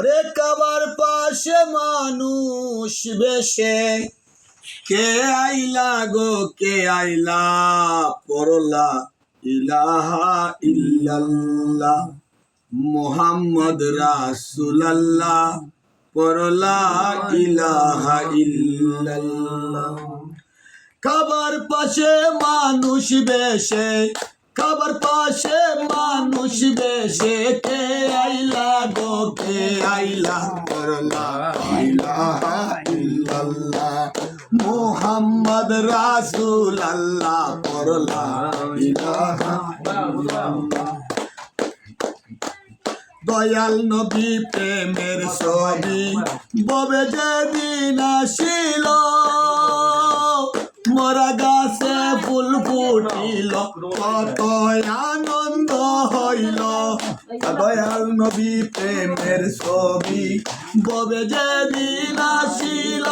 ওরে কাবার পাশে মানুষ বেশে। কে আইলা গো, কে আইলা? পরলা ইলাহা ইল্লাল্লাহ, মোহাম্মদ রাসূলুল্লাহ, পরলা ইলাহা ইল্লাল্লাহ। খাবার পাশে মানুষ বেশে খাবার পাশে মানুষ বেশে, কে আইলা মুহাম্মদ রাসূল আল্লাহ দয়াল নবী প্রেমের ছবি ববে যেদিন আসিল মরা গাছে ফুল ফুটিল কত আনন্দ হইল। দয়াল নবী প্রেমের ছবি, ববে যেদিন আসিল।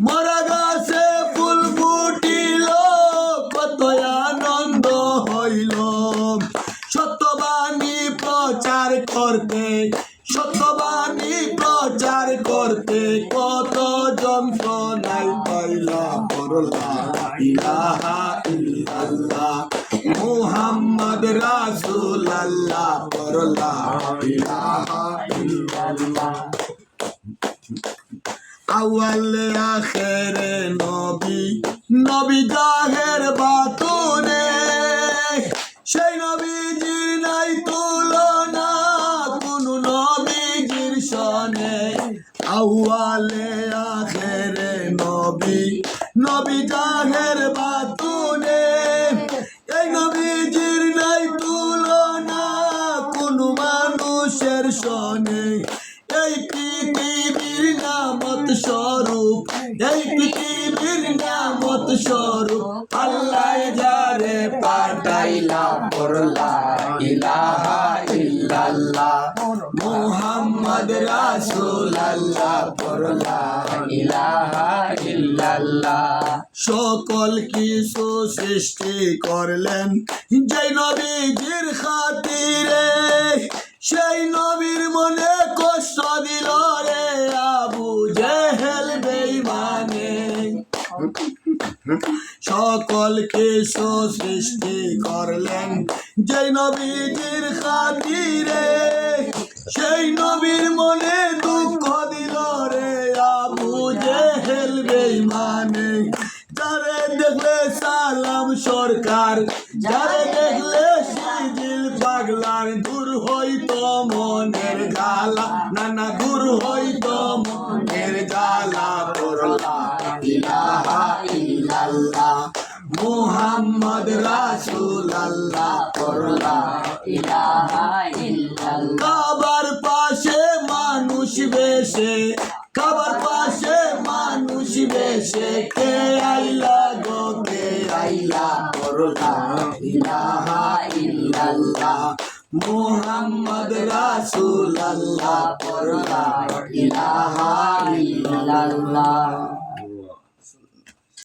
মরা গাছে ফুল ফুটিল কত আনন্দ হইল। সত্যবাণী প্রচার করতে, সত্যবাণী প্রচার করতে কত যন্ত্রণাই ইলাহা ইল্লাল্লাহ। মুহাম্মদ রাসূল আল্লাহ ইলাহা ইল্লাল্লাহ। নবী নবী জাহের বাতুনে। সেই নবীজির নাই তুলনা, কোন নবীজির সনে। আউয়ালে আখেরে নবী নবী জাহের বাতুনে। এই নবীজির নাই তুলনা কোন মানুষের সনে। এই পৃথিবীর নামত স্বরূপ, এই পৃথিবীর নামত স্বরূপ আল্লাহ যারে পাঠাইলা পড়লা ইলাহা ইল্লাল্লাহ। মুহাম্মদ রাসূল আল্লাহ ইল্লাল্লাহ। সকল কিছু সৃষ্টি করলেন জয় নবীজির খাতিরে, সেই নবীর মনে কষ্ট দিল রে আবু জেহেল বেইমানে সকল কিছু সৃষ্টি করলেন যে নবীজির জেহেল বেইমানে যারে দেখলে সালাম সরকার যারে দেখলে সিজিল পাগলার দূর হইতো মনের জ্বালা। নানা দূর হইতো মনের জ্বালা করলা ইলাহা ইল্লাল্লাহ মুহাম্মদ রাসূল আল্লাহ করলা ইলাহা ইল্লাল্লাহ। কাবার পাশে মানুষ বেশে কাবার বেশে কে আইলা গো কে আইলা করলা ইলাহা ইল্লাল্লাহ। মুহাম্মদ রাসূলুল্লাহ করলা ইলাহা ইল্লাল্লাহ।